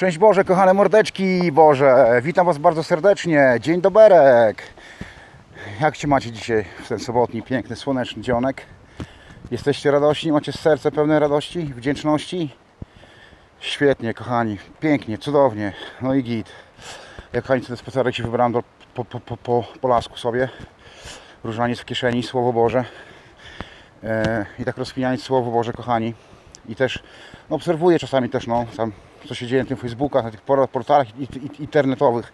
Szczęść Boże, kochane mordeczki Boże, witam Was bardzo serdecznie. Dzień doberek. Jak Cię macie dzisiaj w ten sobotni, piękny, słoneczny dzionek? Jesteście radośni? Macie serce pełne radości, wdzięczności? Świetnie, kochani, pięknie, cudownie. No i git. Jak kochani, ten spacerek się wybrałem do, po, po, po, po, po lasku sobie. Różaniec w kieszeni, Słowo Boże. E, I tak rozkminiając Słowo Boże, kochani. I też no, obserwuję czasami też, no, tam, co się dzieje na tym Facebookach, na tych por- portalach internetowych.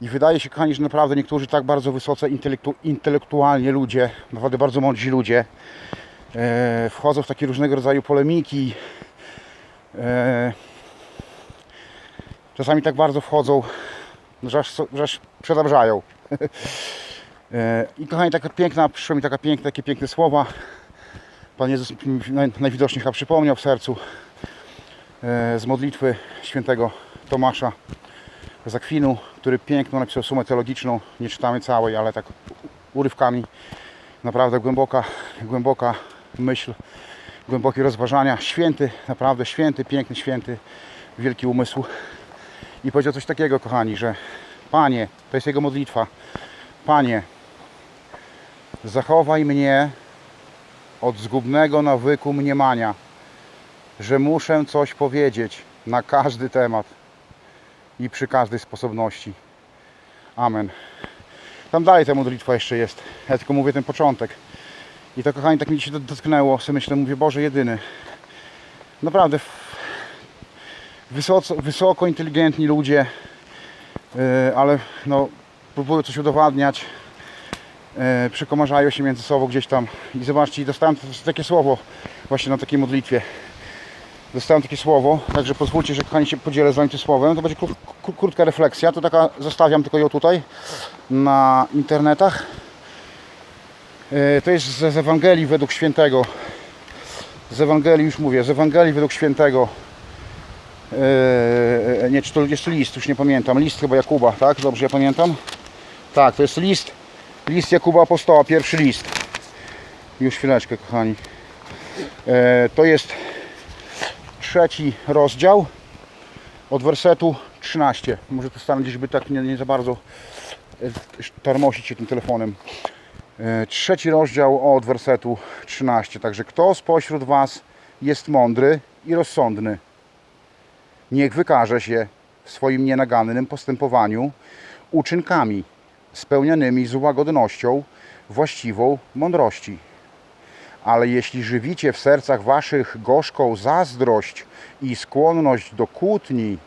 I wydaje się, kochani, że naprawdę niektórzy tak bardzo wysoce intelektu, intelektualnie ludzie, naprawdę bardzo mądrzy ludzie, e, wchodzą w takie różnego rodzaju polemiki. E, czasami tak bardzo wchodzą, że aż, że aż przedabrzają. E, I kochani, taka piękna, przyszło mi taka piękna, takie piękne słowa. Pan Jezus najwidoczniej chyba przypomniał w sercu z modlitwy świętego Tomasza z Akwinu, który piękną napisał sumę teologiczną. Nie czytamy całej, ale tak urywkami. Naprawdę głęboka, głęboka myśl, głębokie rozważania. Święty, naprawdę święty, piękny święty, wielki umysł. I powiedział coś takiego, kochani, że Panie, to jest jego modlitwa, Panie, zachowaj mnie od zgubnego nawyku mniemania, że muszę coś powiedzieć na każdy temat i przy każdej sposobności. Amen. Tam dalej ta modlitwa jeszcze jest. Ja tylko mówię ten początek. I to kochani tak mi się dotknęło. Sobie myślę, mówię, Boże jedyny. Naprawdę wysoko, wysoko inteligentni ludzie, yy, ale no, próbują coś udowadniać e, przekomarzają się między sobą gdzieś tam i zobaczcie, dostałem takie słowo właśnie na takiej modlitwie. Dostałem takie słowo, także pozwólcie, że kochani się podzielę z wami tym słowem. To będzie kró- kró- krótka refleksja, to taka, zostawiam tylko ją tutaj na internetach. E, To jest z, Ewangelii według świętego. Z Ewangelii już mówię, z Ewangelii według świętego. E, Nie, czy to jest list, już nie pamiętam. List chyba Jakuba, tak? Dobrze ja pamiętam? Tak, to jest list List Jakuba Apostoła, pierwszy list. Już chwileczkę, kochani. E, to jest trzeci rozdział od wersetu 13. Może to stanę gdzieś, by tak nie, nie za bardzo e, tarmosić się tym telefonem. E, trzeci rozdział od wersetu 13. Także kto spośród Was jest mądry i rozsądny, niech wykaże się w swoim nienagannym postępowaniu uczynkami spełnianymi z łagodnością właściwą mądrości. Ale jeśli żywicie w sercach waszych gorzką zazdrość i skłonność do kłótni,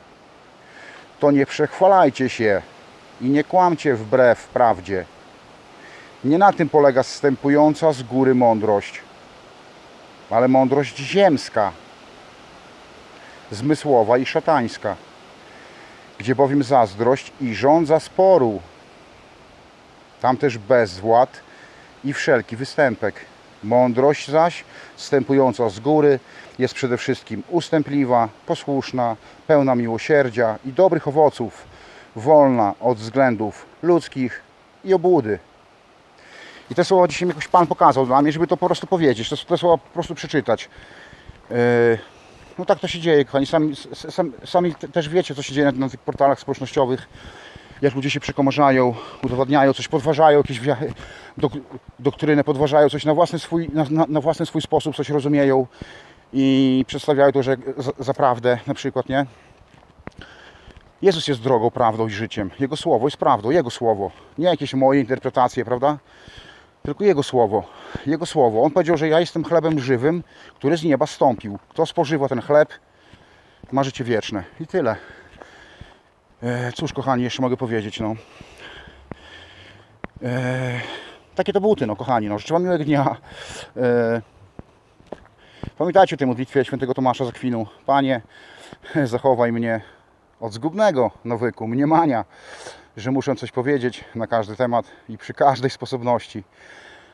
to nie przechwalajcie się i nie kłamcie wbrew prawdzie. Nie na tym polega zstępująca z góry mądrość, ale mądrość ziemska, zmysłowa i szatańska, gdzie bowiem zazdrość i żądza sporu tam też bezwład i wszelki występek. Mądrość zaś, wstępująca z góry, jest przede wszystkim ustępliwa, posłuszna, pełna miłosierdzia i dobrych owoców, wolna od względów ludzkich i obłudy. I te słowa dzisiaj mi jakoś Pan pokazał dla mnie, żeby to po prostu powiedzieć, te, te słowa po prostu przeczytać. Yy, no tak to się dzieje, kochani. Sami, sami, sami te- też wiecie, co się dzieje na, na tych portalach społecznościowych jak ludzie się przekomarzają, udowadniają coś, podważają jakieś dok, podważają coś na własny, swój, na, na własny swój sposób, coś rozumieją i przedstawiają to, że za, za prawdę na przykład, nie? Jezus jest drogą, prawdą i życiem. Jego słowo jest prawdą, Jego słowo. Nie jakieś moje interpretacje, prawda? Tylko Jego słowo. Jego słowo. On powiedział, że ja jestem chlebem żywym, który z nieba stąpił. Kto spożywa ten chleb, ma życie wieczne. I tyle. E, cóż, kochani, jeszcze mogę powiedzieć, no. E, takie to buty, no, kochani, no. Życzę Wam miłego dnia. E, pamiętajcie o tej modlitwie świętego Tomasza z Akwinu. Panie, zachowaj mnie od zgubnego nawyku, mniemania, że muszę coś powiedzieć na każdy temat i przy każdej sposobności.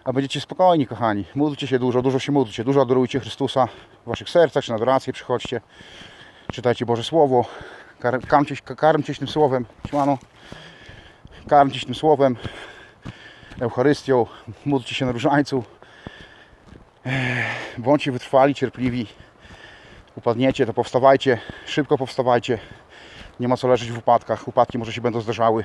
A będziecie spokojni, kochani. Módlcie się dużo, dużo się módlcie, dużo adorujcie Chrystusa w Waszych sercach, czy na adorację przychodźcie. Czytajcie Boże Słowo, Kar- Karmcie, się- karmcie się tym słowem, siemano. Karmcie się tym słowem, Eucharystią, módlcie się na różańcu. Bądźcie wytrwali, cierpliwi. Upadniecie, to powstawajcie, szybko powstawajcie. Nie ma co leżeć w upadkach. Upadki może się będą zdarzały.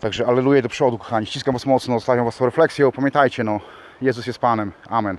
Także aleluję do przodu, kochani. Ściskam Was mocno, zostawiam Was tą refleksją. Pamiętajcie, no, Jezus jest Panem. Amen.